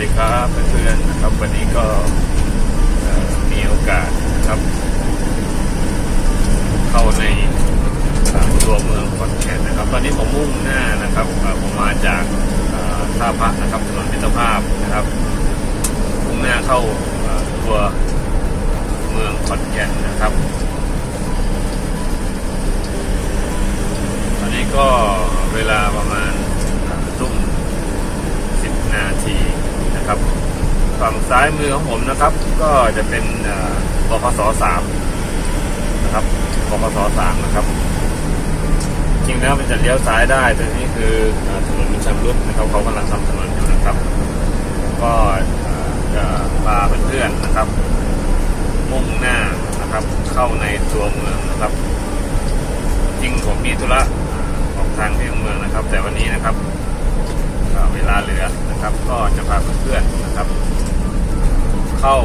ดีครับเพื่อนๆนะครับวันนี้ก็มีโอกาสนะครับ เข้าในตัวเมืองขอนแก่นนะครับ ตอนนี้ผมมุ่งหน้านะครับผมมาจากท่าพระนะครับถนนมิตรภาพนะครับมุ่งหน้าเข้าตัวเมืองขอนแก่นนะครับ ตอนนี้ก็เวลาประมาณทุ่ม10นาที นะครับ ฝั่งซ้ายมือของผมนะครับ ก็จะเป็นบคสสามนะครับบคสสามนะครับ จริงแล้วมันจะเลี้ยวซ้ายได้แต่นี่คือถนนมันชำรุดนะครับเขากำลังทำถนนอยู่นะครับ ก็จะพาเพื่อนๆนะครับ มุ่งหน้านะครับ เข้าในตัวเมืองนะครับ จริงผมมีธุระออกทางที่เมืองนะครับ แต่วันนี้นะครับ เอ่อเวลาเหลือนะครับ ก็จะพาเพื่อนๆนะครับ เข้า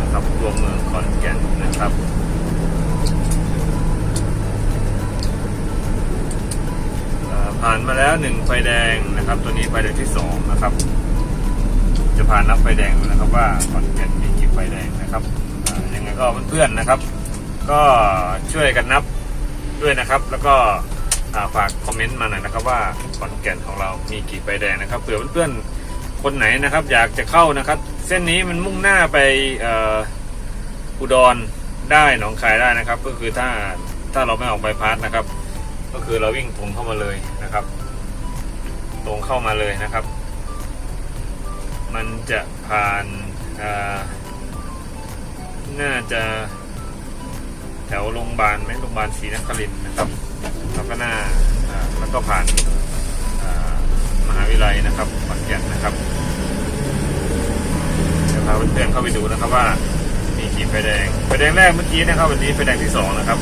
นะครับตัวเมืองขอนแก่นนะครับผ่านมาแล้วหนึ่งไฟแดงนะครับ ตัวนี้ไฟแดงที่สองนะครับ จะผ่านนับไฟแดงดูนะครับ ว่าขอนแก่นมีกี่ไฟแดงนะครับยังไงก็เพื่อนๆนะครับ ก็ช่วยกันนับด้วยนะครับ แล้วก็ ฝากคอมเมนต์มาหน่อยนะครับว่าขอนแก่นของเรามีกี่ไฟแดงนะครับเผื่อเพื่อนๆคนไหนนะครับอยากจะเข้านะครับ เส้นนี้มันมุ่งหน้าไปอุดรได้หนองคายได้นะครับ ก็คือถ้าถ้าเราไม่ออกใบพัดนะครับ ก็คือเราวิ่งตรงเข้ามาเลยนะครับ ตรงเข้ามาเลยนะครับ มันจะผ่าน่าน่าจะแถวโรงพยาบาลไหมโรงพยาบาลศรีนครินทร์นะครับ แล้วก็หน้าอ่าแล้ว ก็ผ่านมหาวิทยาลัยนะครับขอนแก่นนะครับจะพาเพื่อนๆเข้าไปดูนะครับว่ามีกี่ไฟแดงไฟแดงแรกเมื่อกี้นะครับวันนี้ไฟแดงที่สองนะครับ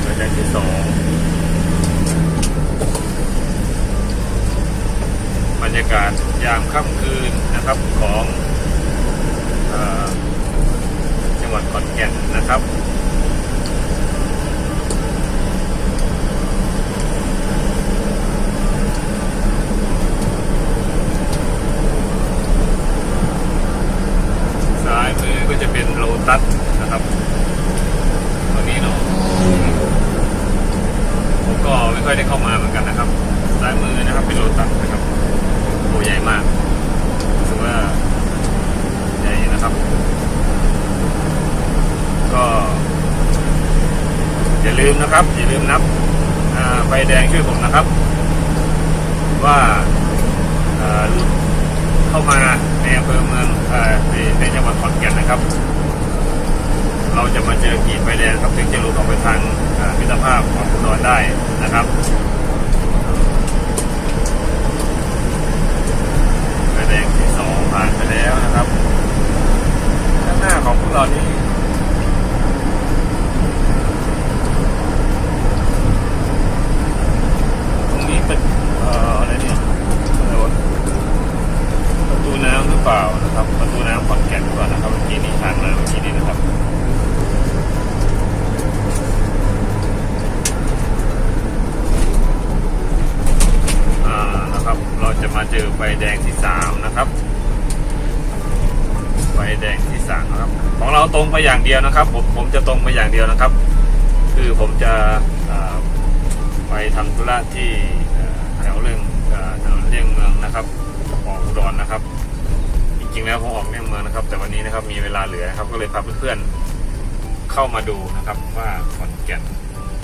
ไฟแดงที่สองบรรยากาศยามค่ำคืนนะครับของอจังหวัดขอนแก่นนะครับ ซ้ายมือก็ จะเป็นโลตัสนะครับตรงนี้เนาะผมก็ไม่ค่อยได้เข้ามาเหมือนกันนะครับซ้ายมือนะครับเป็นโลตัสนะครับตัวใหญ่มากรู้สึกว่าใหญ่นะครับ ก็อย่าลืมนะครับ อย่าลืมนับไฟแดงช่วยผมนะครับ ว่าหลุดเข้ามาในอำเภอเมืองในจังหวัดขอนแก่นนะครับ เราจะมาเจอกีดไฟแดงครับถึงจะหลุดออกไปทางมิตรภาพของอุดรได้นะครับไฟแดงที่สองผ่านไปแล้วนะครับข้างหน้าของพวกเรานี่ตรงนี้เป็นอะไรเนี่ยอะไรวะประตูน้ำหรือเปล่านะครับ ประตูน้ำขอนแก่นหรือเปล่านะครับเมื่อกี้นี้ทางมาเมื่อกี้นี้นะครับ อ่านะครับ เรา จะมาเจอไฟแดงที่สามนะครับ ไฟแดงที่สามนะครับ ของเราตรงไปอย่างเดียวนะครับ ผมผมจะตรงไปอย่างเดียวนะครับ คือผมจะไปทำธุระที่แถวเรื่องถนนเลี่ยงเมืองนะครับของอุดรนะครับ จริงๆแล้วผมออกเลี่ยงเมืองนะครับ แต่วันนี้นะครับมีเวลาเหลือนะครับ ก็เลยพาเพื่อนๆเข้ามาดูนะครับ ว่าขอนแก่น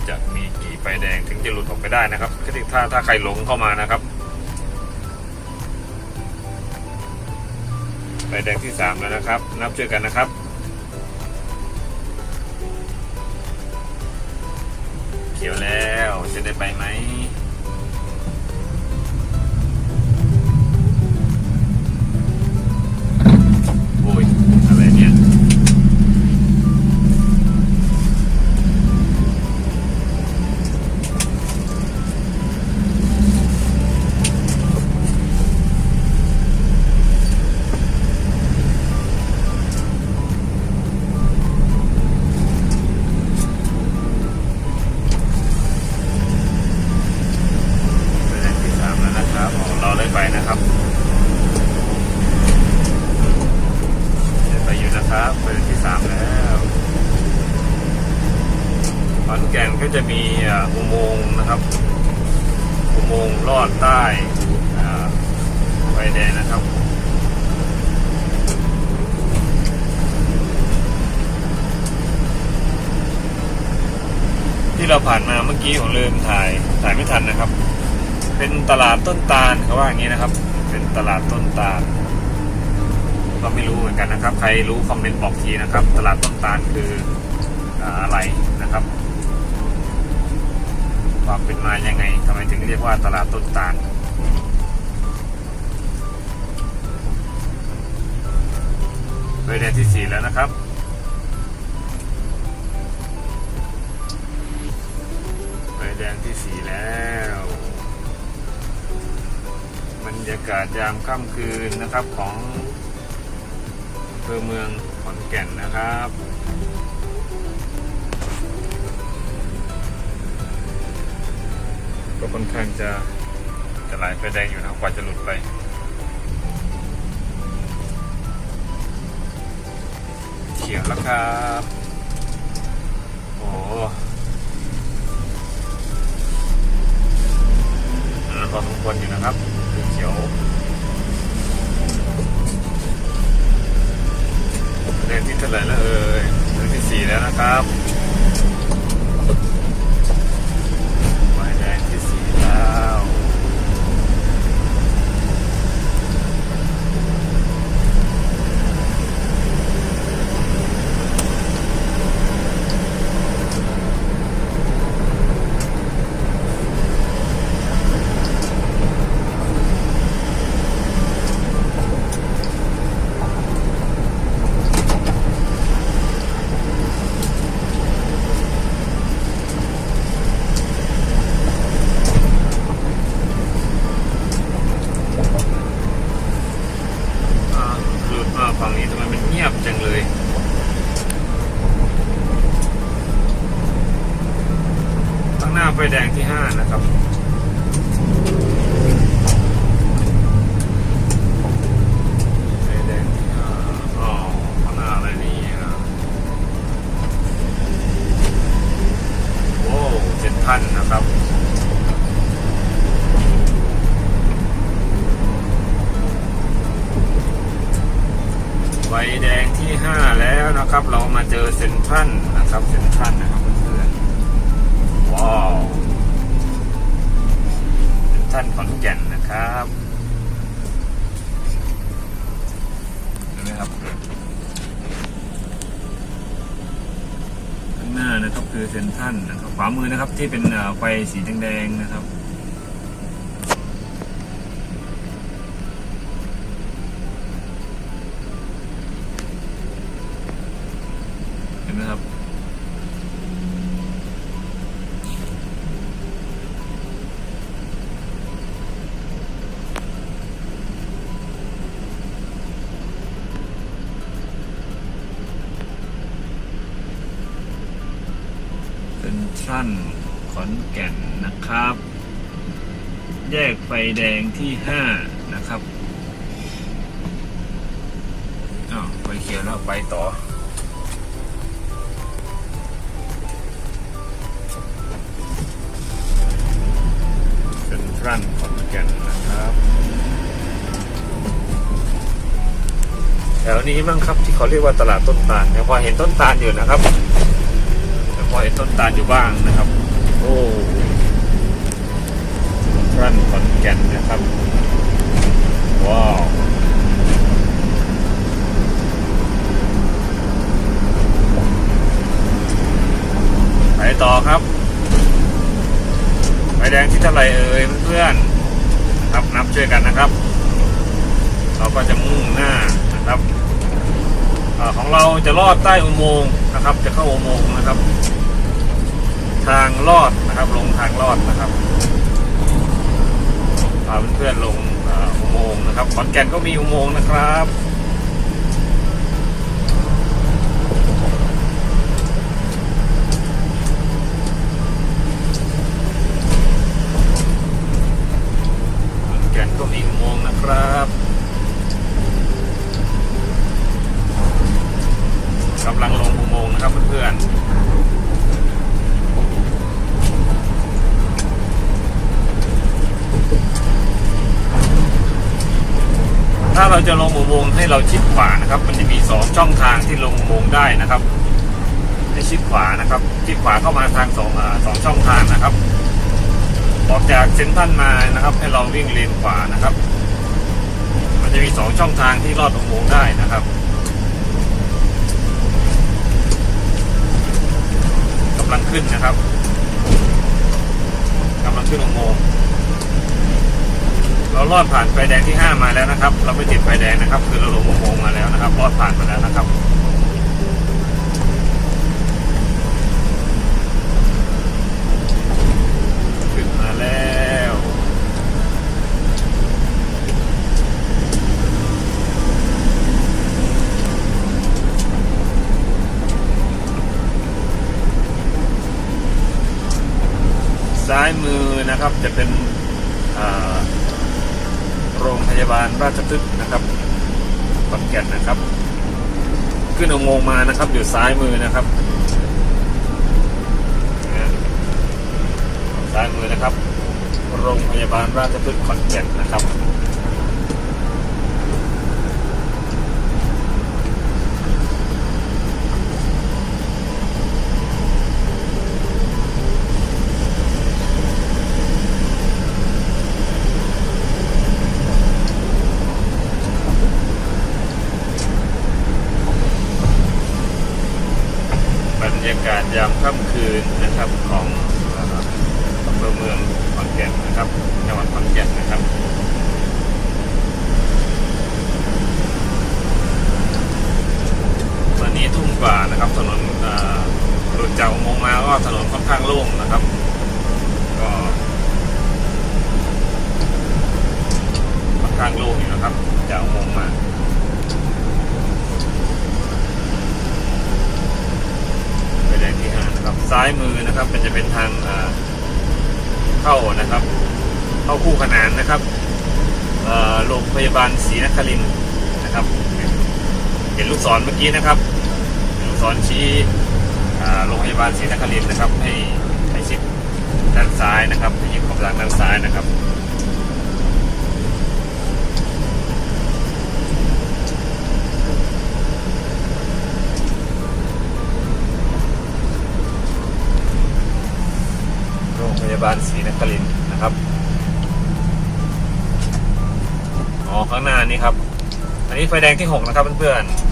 จะมีกี่ไฟแดงถึงจะหลุดออกไปได้นะครับถ้าถ้าใครหลงเข้ามานะครับ ไฟแดงที่สามแล้วนะครับ นับช่วยกันนะครับเขียวแล้วจะได้ไปไหม แก่นก็จะมีอ่าอุโมงค์นะครับอุโมงค์ลอดใต้ไฟแดงนะครับที่เราผ่านมาเมื่อกี้ผมลืมถ่ายถ่ายไม่ทันนะครับ เป็นตลาดต้นตาลเขาว่าอย่างนี้นะครับ เป็นตลาดต้นตาล ก็ไม่รู้เหมือนกันนะครับ ใครรู้คอมเมนต์บอกทีนะครับ ตลาดต้นตาลคืออะไร ครับความเป็นมายังไงทำไมถึงเรียกว่าตลาดต้นตาลไฟแดงที่สี่แล้วนะครับไฟแดงที่สี่แล้วบรรยากาศยามค่ำคืนนะครับของอำเภอเมืองขอนแก่นนะครับ ก็ค่อนข้างจะจะหลายไฟแดงอยู่นะกว่าจะหลุดไป เขียวแล้วครับ โอ้ นะครับ เรามาเจอเซ็นทรัลนะครับเซ็นทรัลนะครับเพื่อนๆว้าวเซ็นทรัลขอนแก่นนะครับเห็นไหมครับข้างหน้านะครับคือเซ็นทรัลนะครับขวามือนะครับที่เป็นไฟสีแดงๆนะครับ นไหมครับ เป็นสั้นขอนแก่นนะครับ แยกไฟแดงที่ห้านะครับอ้าวไฟเขียวแล้วไปต่อ วนี้บ้างครับ ที่เขาเรียกว่าตลาดต้นตาลเนี่พอเห็นต้นตาลอยู่นะครับแต่พอเห็นต้นตาลอยู่บ้างนะครับ โอ้เซ็นขอนแก่นนะครับ ว้าวไปต่อครับไฟแดงที่เท่าไหร่เอ่ยเพื่อนๆครับนับช่วยกันนะครับ เราก็จะมุ่งหน้านะครับ ของเราจะลอดใต้อุโมงค์นะครับ จะเข้าอุโมงค์นะครับ ทางลอดนะครับ ลงทางลอดนะครับพาเพื่อนๆลงอุโมงค์นะครับขอนแก่นก็มีอุโมงค์นะครับขอนแก่นก็มีอุโมครับ กำลังลงอุโมงค์นะครับเพื่อนๆ ถ้าเราจะลงอุโมงค์ให้เราชิดขวานะครับ มันจะมีสองช่องทางที่ลงอุโมงค์ได้นะครับ ให้ชิดขวานะครับ ชิดขวาเข้ามาทางสองอาสองช่องทางนะครับ ออกจากเซ็นทรัลมานะครับ ให้เราวิ่งเลนขวานะครับ มันจะมีสองช่องทางที่ลอดอุโมงค์ได้นะครับำลังขึ้นนะครับกำลังขึ้นอุโมงค์เราลอดผ่านไฟแดงที่ห้ามาแล้วนะครับ เราไม่ติดไฟแดงนะครับ คือเราลงอุโมงค์มาแล้วนะครับลอดผ่านมาแล้วนะครับ ขึ้นมาแล้ว ซ้ายมือ นะครับจะเป็นโรงพยาบาลราชพฤกษ์นะครับขอนแก่นนะครับ ขึ้นอุโมงค์มานะครับ อยู่ซ้ายมือนะครับซ้ายมือนะครับ โรงพยาบาลราชพฤกษ์ขอนแก่นนะครับ บรร ยามค่ำคืนนะครับของอำเภอเมืองขอนแก่นนะครับจังหวัดขอนแก่นนะครับตอนนี้ทุ่มกว่านะครับถนนหลุดจากอุโมงมาก็ถนนค่อนข้างโล่งนะครับก็ค่อนข้างโล่งอยู่นะครับจากอุโมงมา ไฟแดงที่ห้า นะครับซ้ายมือนะครับ มันจะเป็นทางเข้านะครับ เข้าคู่ขนานนะครับโรงพยาบาลศรีนครินนะครับ เห็นลูกศรเมื่อกี้นะครับลูกศรชี้โรงพยาบาลศรีนครินนะครับ ให้ให้ชิดด้านซ้ายนะครับให้ยิงขอบหลังด้านซ้ายนะครับ บาลศรีนครินนะครับอ๋อข้างหน้านี่ครับ อันนี้ไฟแดงที่หกนะครับเพื่อนๆ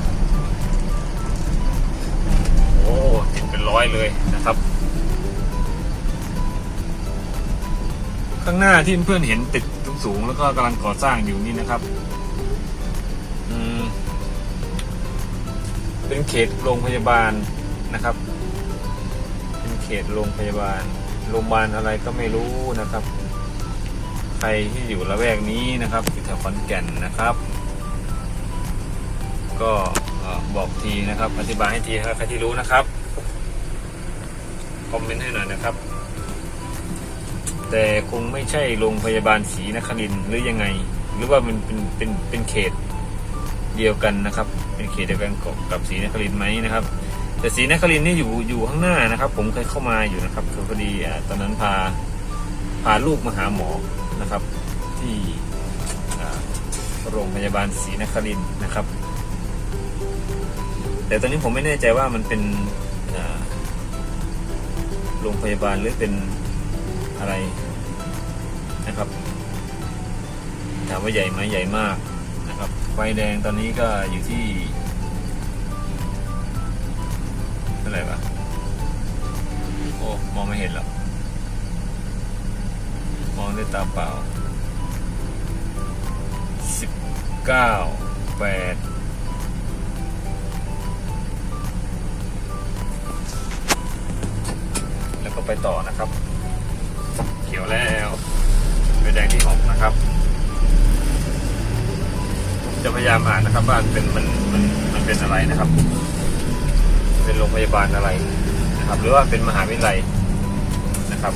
โอ้ติดเป็นร้อยเลยนะครับ ข้างหน้าที่เพื่อนๆเห็นติดสูงแล้วก็กำลังก่อสร้างอยู่นี่นะครับอืมเป็นเขตโรงพยาบาลนะครับ เป็นเขตโรงพยาบาล โรงพยาบาลอะไรก็ไม่รู้นะครับ ใครที่อยู่ละแวกนี้นะครับอยู่แถวขอนแก่นนะครับ ก็บอกทีนะครับ อธิบายให้ทีครับใครที่รู้นะครับคอมเมนต์ให้หน่อยนะครับ แต่คงไม่ใช่โรงพยาบาลศรีนครินหรือยังไง หรือว่ามันเป็นเป็นเป็นเขตเดียวกันนะครับ เป็นเขตเดียวกันกับศรีนครินไหมนะครับ แต่ศรีนครินที่อยู่อยู่ข้างหน้านะครับ ผมเคยเข้ามาอยู่นะครับคือพอดีตอนนั้นพาพาลูกมาหาหมอนะครับ ที่โรงพยาบาลศรีนครินนะครับ แต่ตอนนี้ผมไม่แน่ใจว่ามันเป็นโรงพยาบาลหรือเป็นอะไรนะครับถามว่าใหญ่ไหมใหญ่มากนะครับไฟแดงตอนนี้ก็อยู่ที่ ท่าไหร่ะโอ้ มองไม่เห็นหรอกมองด้วยตาเปล่าสิบเก้าแปดแล้วก็ไปต่อนะครับ เขียวแล้วเป็นแดงที่หกนะครับ จะพยายามอ่านนะครับว่าเป็นมันมันมันเป็นอะไรนะครับ เป็นโรงพยาบาลอะไรนะครับ หรือว่าเป็นมหาวิทยาลัยนะครับ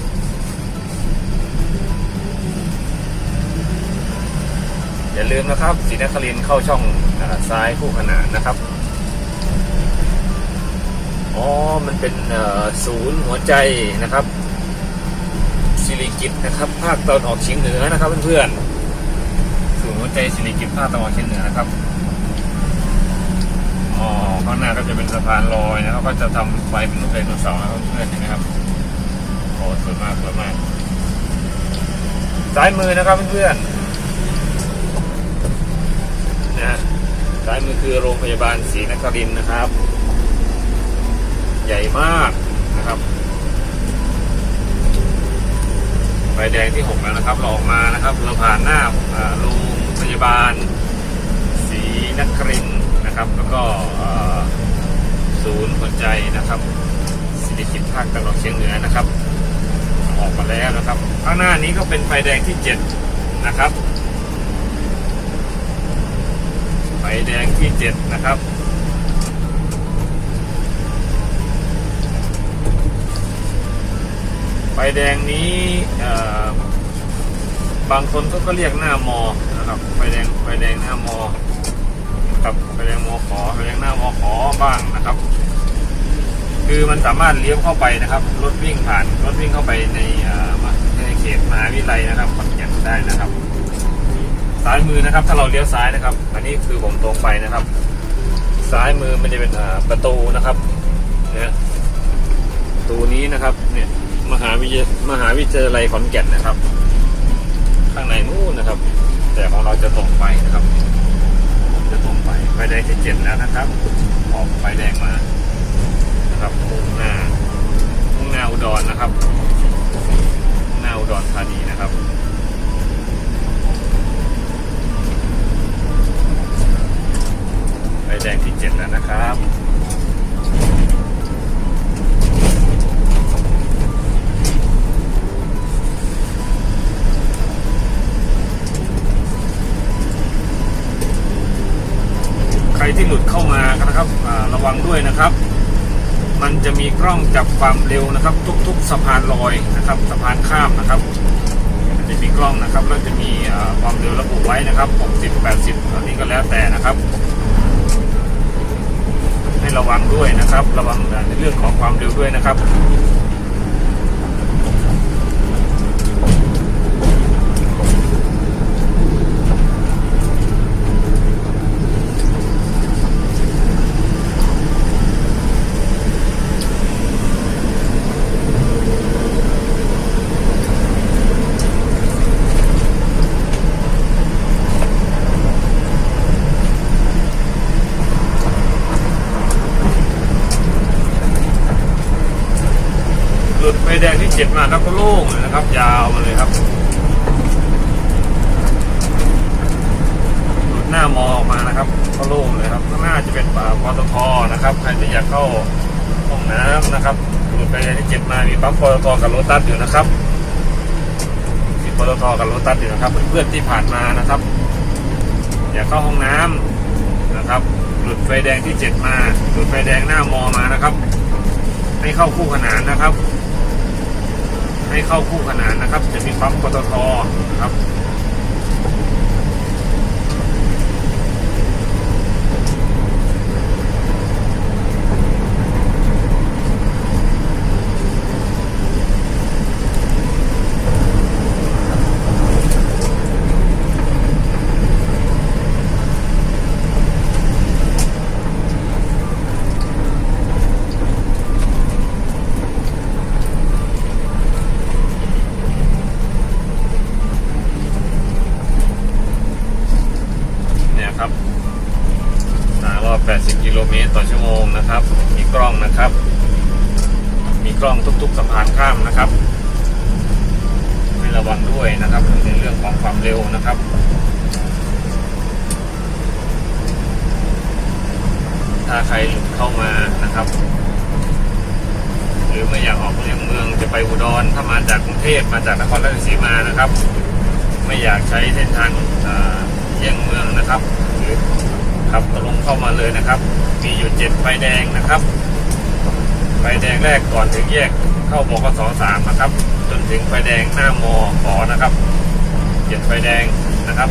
อย่าลืมนะครับศรีนครินเข้าช่องอาซ้ายคู่ขนานนะครับอ๋อ มันเป็นเอ่อศูนย์หัวใจนะครับสิริกิตนะครับ ภาคตะวันออกเฉียงเหนือนะครับเพื่อนๆศูนย์หัวใจสิริกิตภาคตะวันออกเฉียงเหนือนะครับ ข้างหน้าก็จะเป็นสะพานลอยนะครับก็จะทำไฟเป็นรูปไดโนเสาร์นะครับเพื่อนๆเห็นไหมครับโอ้สวยมากสวยมากซ้ายมือนะครับเพื่อนๆนะซ้ายมือคือโรงพยาบาลศรีนครินทร์นะครับ ใหญ่มากนะครับไฟแดงที่หกแล้วนะครับเราออกมานะครับ เราผ่านหน้าอ่าโรงพยาบาลศรีนครินทร์ นะครับ แล้วก็ศูนย์หัวใจนะครับสิริกิตภาคตะวันออกเฉียงเหนือนะครับ ออกมาแล้วนะครับ ข้างหน้านี้ก็เป็นไฟแดงที่เจ็ดนะครับ ไฟแดงที่เจ็ดนะครับไฟแดงนี้บางคนก็เรียกหน้ามอนะครับไฟแดงไฟแดงหน้ามอ ครับไฟแดงมอขอไฟแดงหน้ามอขอบ้างนะครับ คือมันสามารถเลี้ยวเข้าไปนะครับรถวิ่งผ่านรถวิ่งเข้าไปในในเขตมหาวิทยาลัยนะครับขอนแก่นได้นะครับ ซ้ายมือนะครับ ถ้าเราเลี้ยวซ้ายนะครับ อันนี้คือผมตรงไปนะครับ ซ้ายมือมันจะเป็นประตูนะครับเนี่ยประตูนี้นะครับเนี่ยมหาวิทยามหาวิทยาลัยขอนแก่นนะครับ ข้างในนู้นนะครับ แต่ของเราจะตรงไปนะครับ จะตรงไปไฟแดง ที่เจ็ดแล้วนะครับ ออกไฟแดงมานะครับมุ่งหน้ามุ่งหน้าอุดรนะครับมุ่งหน้าอุดรธานีนะครับไฟแดงที่เจ็ดแล้วนะครับ รที่หลุดเข้ามานะครับระวังด้วยนะครับ มันจะมีกล้องจับความเร็วนะครับ ทุก ๆสะพานลอยนะครับ สะพานข้ามนะครับมันจะมีกล้องนะครับแล้วจะมีความเร็วระบุไว้นะครับ 60 80อันนี้ก็แล้วแต่นะครับ ให้ระวังด้วยนะครับ ระวังในเรื่องของความเร็วด้วยนะครับ แดงที่เจ็ดมาครับก็โล่งเลยนะครับ ยาวมาเลยครับหลุดหน้ามอออกมานะครับ ก็โล่งเลยครับข้างหน้าจะเป็นป่าปตทนะครับใครที่อยากเข้าห้องน้ำนะครับหลุดไฟแดงที่เจ็ดมามีปั๊มปตทกับโรตัสอยู่นะครับมีปตทกับโรตัสอยู่นะครับเพื่อนๆที่ผ่านมานะครับ อยากเข้าห้องน้ำนะครับหลุดไฟแดงที่เจ็ดมาหลุดไฟแดงหน้ามอมานะครับให้เข้าคู่ขนานนะครับ ให้เข้าคู่ขนานนะครับ จะมีปั๊มปตทนะครับ เนี่ยครับทางรอบ 80 กิโลเมตรต่อชั่วโมงนะครับ มีกล้อง นะครับ มีกล้องทุกๆสะพานข้ามนะครับให้ระวังด้วยนะครับในเรื่องของความเร็วนะครับถ้าใครหลุดเข้ามานะครับ หรือไม่อยากออกเลี่ยงเมืองจะไปอุดรถ้ามาจากกรุงเทพมาจากนครราชสีมานะครับ ไม่อยากใช้เส้นทางเลี่ยงเมืองนะครับ หรือขับตรงเข้ามาเลยนะครับ มีอยู่เจ็ดไฟแดงนะครับ ไฟแดงแรกก่อนถึงแยกเข้าบกสสามนะครับ จนถึงไฟแดงหน้ามอขอนะครับเจ็ดไฟแดงนะครับ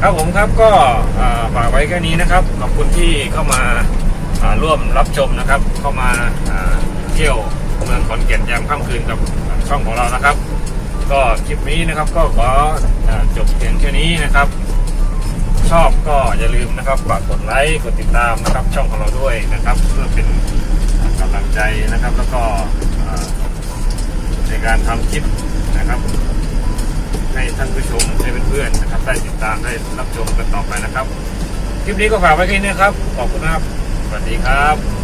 ครับผมครับก็ฝากไว้แค่นี้นะครับ ขอบคุณที่เข้ามาาร่วมรับชมนะครับ เข้ามาาเที่ยวเมืองขอนแก่นยามค่ำคืนกับช่องของเรานะครับ ก็คลิปนี้นะครับก็ขออจบเพียงแค่นี้นะครับ ชอบก็อย่าลืมนะครับฝากกดไลค์กดติดตามนะครับช่องของเราด้วยนะครับ เพื่อเป็นกำลังใจนะครับ แล้วก็ในการทำคลิปนะครับ ให้ท่านผู้ชมให้เพื่อนๆนะครับ ได้ติดตามได้รับชมกันต่อไปนะครับ คลิปนี้ก็ฝากไว้แค่นี้ครับ ขอบคุณครับ สวัสดีครับ